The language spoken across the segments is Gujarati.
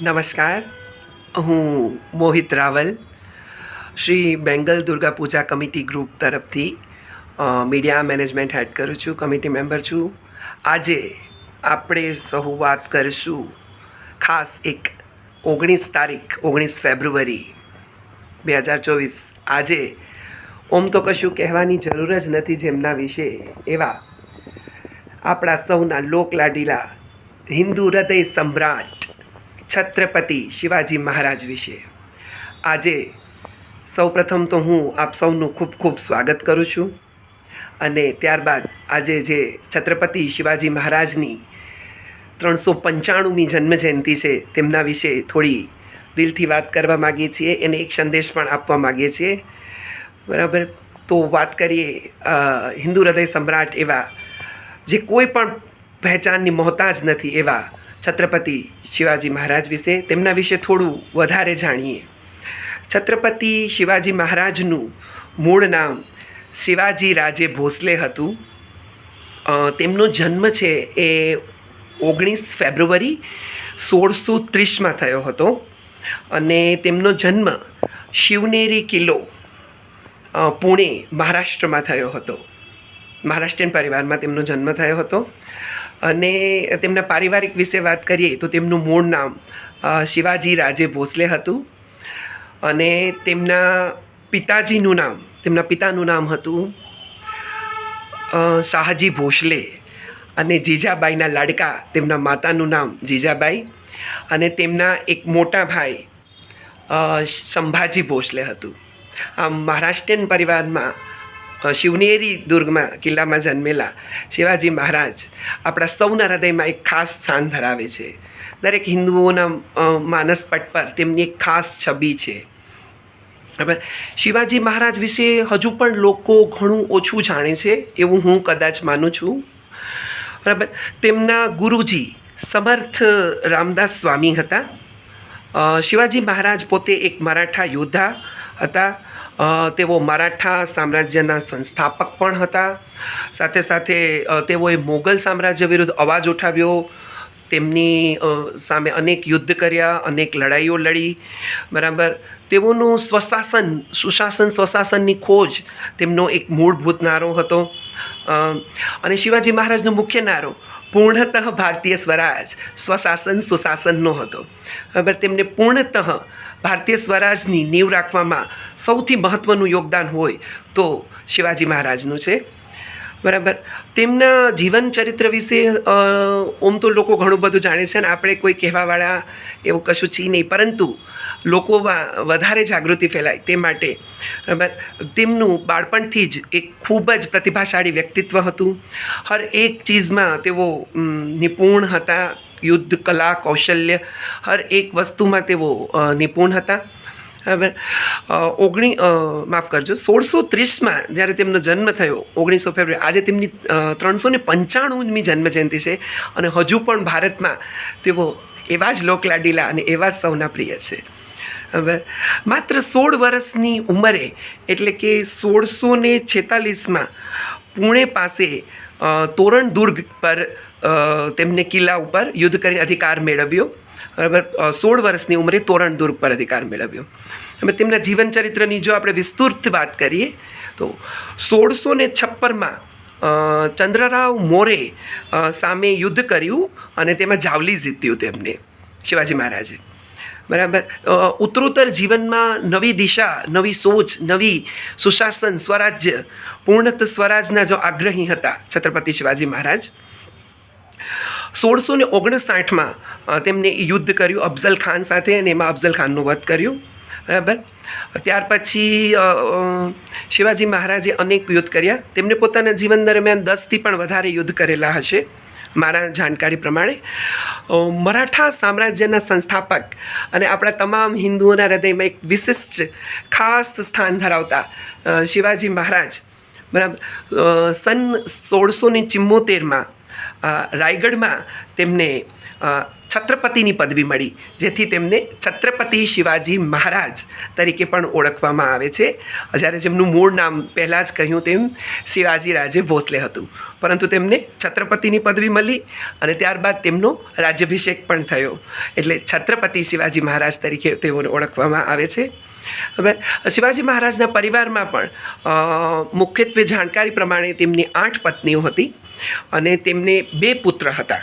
નમસ્કાર. હું મોહિત રાવલ, શ્રી બેંગલ દુર્ગા પૂજા કમિટી ગ્રુપ તરફથી મીડિયા મેનેજમેન્ટ હેડ કરું છું, કમિટી મેમ્બર છું. આજે આપણે સહુ વાત કરીશું ખાસ એક ઓગણીસ તારીખ, ઓગણીસ ફેબ્રુઆરી બે હજાર ચોવીસ. આજે ઓમ તો કશું કહેવાની જરૂર જ નથી જેમના વિશે એવા આપણા સૌના લોકલાડીલા હિન્દુ હૃદય સમ્રાટ છત્રપતિ શિવાજી મહારાજ વિશે. આજે સૌપ્રથમ તો હું આપ સૌનું ખૂબ ખૂબ સ્વાગત કરું છું. અને ત્યારબાદ આજે જે છત્રપતિ શિવાજી મહારાજની ત્રણસો પંચાણુંમી જન્મજયંતિ છે તેમના વિશે થોડી દિલથી વાત કરવા માગીએ છીએ, એને એક સંદેશ પણ આપવા માગીએ છીએ. બરાબર? તો વાત કરીએ હિન્દુ હૃદય સમ્રાટ એવા જે કોઈ પણ પહેચાનની મોહતાજ નથી એવા છત્રપતિ શિવાજી મહારાજ વિશે તેમના વિશે થોડું વધારે જાણીએ. છત્રપતિ શિવાજી મહારાજનું મૂળ નામ શિવાજી રાજે ભોસલે હતું. તેમનો જન્મ છે એ ઓગણીસ ફેબ્રુઆરી સોળસો ત્રીસમાં થયો હતો અને તેમનો જન્મ શિવનેરી કિલ્લો પુણે મહારાષ્ટ્રમાં થયો હતો. મહારાષ્ટ્રીયન પરિવારમાં તેમનો જન્મ થયો હતો. અને તેમના પારિવારિક વિશે વાત કરીએ તો તેમનું મૂળ નામ શિવાજી રાજે ભોસલે હતું. અને તેમના પિતાજીનું નામ, તેમના પિતાનું નામ હતું શાહજી ભોસલે અને જીજાબાઈના લાડકા, તેમના માતાનું નામ જીજાબાઈ અને તેમના એક મોટા ભાઈ સંભાજી ભોસલે હતું. આમ મહારાષ્ટ્રીયન પરિવારમાં શિવનેરી દુર્ગમાં, કિલ્લામાં જન્મેલા શિવાજી મહારાજ આપણા સૌના હૃદયમાં એક ખાસ સ્થાન ધરાવે છે. દરેક હિન્દુઓના માનસપટ પર તેમની એક ખાસ છબી છે. બરાબર શિવાજી મહારાજ વિશે હજુ પણ લોકો ઘણું ઓછું જાણે છે એવું હું કદાચ માનું છું. બરાબર? તેમના ગુરુજી સમર્થ રામદાસ સ્વામી હતા. શિવાજી મહારાજ પોતે એક મરાઠા યોદ્ધા હતા. તેઓ મરાઠા સામ્રાજ્યના સંસ્થાપક પણ હતા. સાથે સાથે તેઓએ મોગલ સામ્રાજ્ય વિરુદ્ધ અવાજ ઉઠાવ્યો. તેમની સામે અનેક યુદ્ધ કર્યા, અનેક લડાઈઓ લડી. બરાબર? તેઓનું સ્વશાસન, સુશાસન, સ્વશાસનની ખોજ તેમનો એક મૂળભૂત નારો હતો. અને શિવાજી મહારાજનો મુખ્ય નારો પૂર્ણતઃ ભારતીય સ્વરાજ, સ્વશાસન સુશાસનનો હતો. બરાબર તેમને પૂર્ણતઃ ભારતીય સ્વરાજની નીવ રાખવામાં સૌથી મહત્ત્વનું યોગદાન હોય તો શિવાજી મહારાજનું છે. બરાબર. તેમના જીવન ચરિત્ર વિશે ઓમ તો લોકો ઘણું બધું જાણે છે અને આપણે કોઈ કહેવાવાળા એવું કશું છીએ નહીં. પરંતુ લોકોમાં વધારે જાગૃતિ ફેલાય તે માટે. બરાબર. તેમનું બાળપણથી જ એક ખૂબ જ પ્રતિભાશાળી વ્યક્તિત્વ હતું. હર એક ચીજમાં તેઓ નિપુણ હતા. યુદ્ધ, કલા, કૌશલ્ય, હર એક વસ્તુમાં તેઓ નિપુણ હતા. અ, ઓગણી માફ કરજો સોળસો ત્રીસમાં જ્યારે તેમનો જન્મ થયો ઓગણીસો ફેબ્રુઆરી આજે તેમની ત્રણસો ને પંચાણુંમી જન્મજયંતિ છે અને હજુ પણ ભારતમાં તેઓ એવા જ લોકલાડીલા અને એવા જ સૌના પ્રિય છે. હવે માત્ર સોળ વર્ષની ઉંમરે એટલે કે સોળસો ને છેતાલીસમાં પુણે પાસે તોરણ દુર્ગ પર તેમને કિલ્લા ઉપર યુદ્ધ કરીને અધિકાર મેળવ્યો. બરાબર? સોળ વર્ષની ઉંમરે તોરણ દુર્ગ પર અધિકાર મેળવ્યો. હવે તેમના જીવન ચરિત્રની જો આપણે વિસ્તૃત વાત કરીએ, તો સોળસો ને છપ્પનમાં ચંદ્રરાવ મોરે સામે યુદ્ધ કર્યું અને તેમાં જાવલી જીત્યું તેમને, શિવાજી મહારાજે. બરાબર? ઉત્તરોત્તર જીવનમાં નવી દિશા, નવી સોચ, નવી સુશાસન, સ્વરાજ્ય, પૂર્ણત સ્વરાજના જો આગ્રહી હતા છત્રપતિ શિવાજી મહારાજ સોળસો ને ઓગણસાઠમાં તેમને યુદ્ધ કર્યું અફઝલ ખાન સાથે અને એમાં અફઝલ ખાનનો વધ કર્યો. બરાબર? ત્યાર પછી શિવાજી મહારાજે અનેક યુદ્ધ કર્યા. તેમને પોતાના જીવન દરમિયાન દસથી પણ વધારે યુદ્ધ કરેલા હશે, મારા જાણકારી પ્રમાણે. મરાઠા સામ્રાજ્યના સંસ્થાપક અને આપણા તમામ હિન્દુઓના હૃદયમાં એક વિશિષ્ટ, ખાસ સ્થાન ધરાવતા શિવાજી મહારાજ. બરાબર? સન સોળસો ને ચિમ્મોતેરમાં રાયગઢમાં તેમને છત્રપતિની પદવી મળી, જેથી તેમને છત્રપતિ શિવાજી મહારાજ તરીકે પણ ઓળખવામાં આવે છે. જ્યારે જેમનું મૂળ નામ પહેલાં જ કહ્યું તેમ શિવાજી રાજે ભોસલે હતું. પરંતુ તેમને છત્રપતિની પદવી મળી અને ત્યારબાદ તેમનો રાજ્યાભિષેક પણ થયો. એટલે છત્રપતિ શિવાજી મહારાજ તરીકે તેઓને ઓળખવામાં આવે છે. હવે શિવાજી મહારાજના પરિવારમાં પણ મુખ્યત્વે જાણકારી પ્રમાણે તેમની આઠ પત્નીઓ હતી અને તેમને બે પુત્ર હતા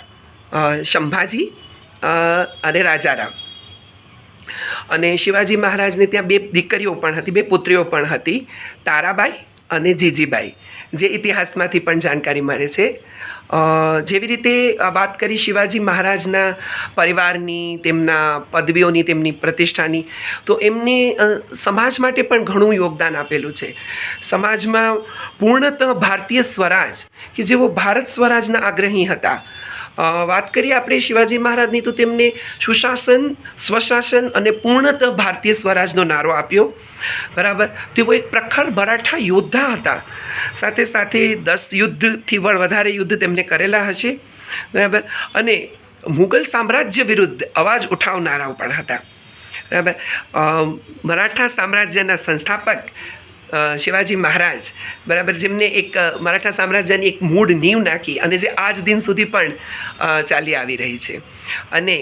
શંભાજી અને રાજારામ. અને શિવાજી મહારાજને ત્યાં બે દીકરીઓ પણ હતી, બે પુત્રીઓ પણ હતી, તારાબાઈ અને જીજીબાઈ. જે ઇતિહાસમાંથી પણ જાણકારી મળે છે. જેવી રીતે વાત કરી શિવાજી મહારાજના પરિવારની, તેમના પદવીઓની, તેમની પ્રતિષ્ઠાની, તો એમને સમાજ માટે પણ ઘણું યોગદાન આપેલું છે. સમાજમાં પૂર્ણતઃ ભારતીય સ્વરાજ, કે જેઓ ભારત સ્વરાજના આગ્રહી હતા વાત કરીએ આપણે શિવાજી મહારાજની, તો તેમને સુશાસન, સ્વશાસન અને પૂર્ણતઃ ભારતીય સ્વરાજનો નારો આપ્યો. બરાબર? તેઓ એક પ્રખર મરાઠા યોદ્ધા હતા. સાથે સાથે દસ યુદ્ધથી પણ વધારે યુદ્ધ તેમને કરેલા હશે. બરાબર? અને મુઘલ સામ્રાજ્ય વિરુદ્ધ અવાજ ઉઠાવનારાઓ પણ હતા. બરાબર? મરાઠા સામ્રાજ્યના સંસ્થાપક શિવાજી મહારાજ, બરાબર, જેમને એક મરાઠા સામ્રાજ્યની એક મૂળ નીંવ નાખી અને જે આજ દિન સુધી પણ ચાલી આવી રહી છે. અને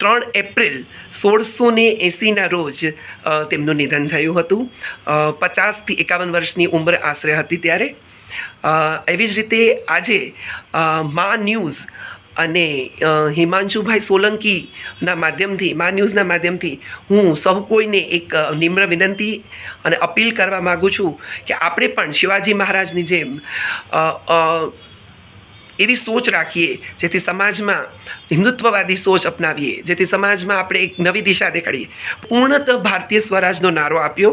ત્રણ એપ્રિલ સોળસો ને એંસીના રોજ તેમનું નિધન થયું હતું. પચાસથી એકાવન વર્ષની ઉંમર આશરે હતી ત્યારે. એવી જ રીતે આજે મા ન્યૂઝ અને હિમાંશુભાઈ સોલંકીના માધ્યમથી, મા ન્યૂઝના માધ્યમથી હું સૌ કોઈને એક નિમ્ર વિનંતી અને અપીલ કરવા માગું છું કે આપણે પણ શિવાજી મહારાજની જેમ એવી સોચ રાખીએ, જેથી સમાજમાં હિન્દુત્વવાદી સોચ અપનાવીએ, જેથી સમાજમાં આપણે એક નવી દિશા દેખાડીએ. પૂર્ણત ભારતીય સ્વરાજનો નારો આપ્યો,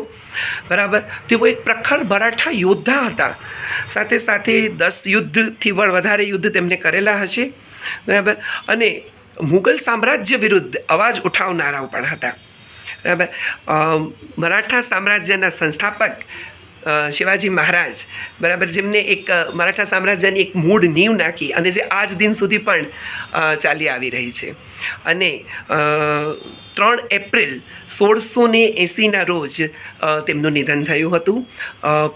બરાબર? તેઓ એક પ્રખર મરાઠા યોદ્ધા હતા. સાથે સાથે દસ યુદ્ધથી પણ વધારે યુદ્ધ તેમને કરેલા હશે. બરાબર? અને મુઘલ સામ્રાજ્ય વિરુદ્ધ અવાજ ઉઠાવનારાઓ પણ હતા. બરાબર? મરાઠા સામ્રાજ્યના સંસ્થાપક શિવાજી મહારાજ, બરાબર? જેમને એક મરાઠા સામ્રાજ્યની એક મૂળ નીંવ નાખી અને જે આજ દિન સુધી પણ ચાલી આવી રહી છે. અને ત્રણ એપ્રિલ સોળસો ને એંસીના રોજ તેમનું નિધન થયું હતું.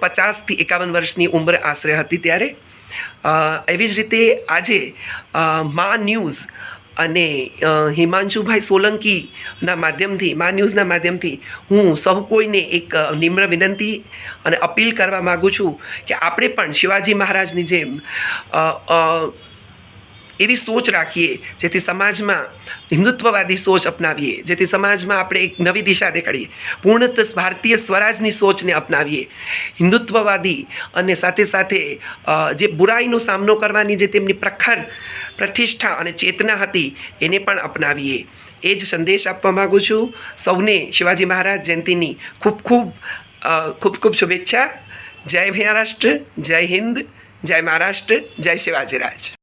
પચાસથી એકાવન વર્ષની ઉંમર આશરે હતી ત્યારે. એવી જ રીતે આજે મા ન્યૂઝ અને હિમાંશુભાઈ સોલંકીના માધ્યમથી, મા ન્યૂઝના માધ્યમથી હું સૌ કોઈને એક નિમ્ર વિનંતી અને અપીલ કરવા માગું છું કે આપણે પણ શિવાજી મહારાજની જેમ એવી સોચ રાખીએ, જેથી સમાજમાં હિન્દુત્વવાદી સોચ અપનાવીએ, જેથી સમાજમાં આપણે એક નવી દિશા દેખાડીએ, પૂર્ણત ભારતીય સ્વરાજની સોચને અપનાવીએ. હિન્દુત્વવાદી અને સાથે સાથે જે બુરાઈનો સામનો કરવાની જે તેમની પ્રખર પ્રતિષ્ઠા અને ચેતના હતી, એને પણ અપનાવીએ. એ જ સંદેશ આપવા માગું છું. સૌને શિવાજી મહારાજ જયંતિની ખૂબ ખૂબ ખૂબ ખૂબ શુભેચ્છા. જય મહારાષ્ટ્ર, જય હિન્દ, જય મહારાષ્ટ્ર, જય શિવાજીરાજ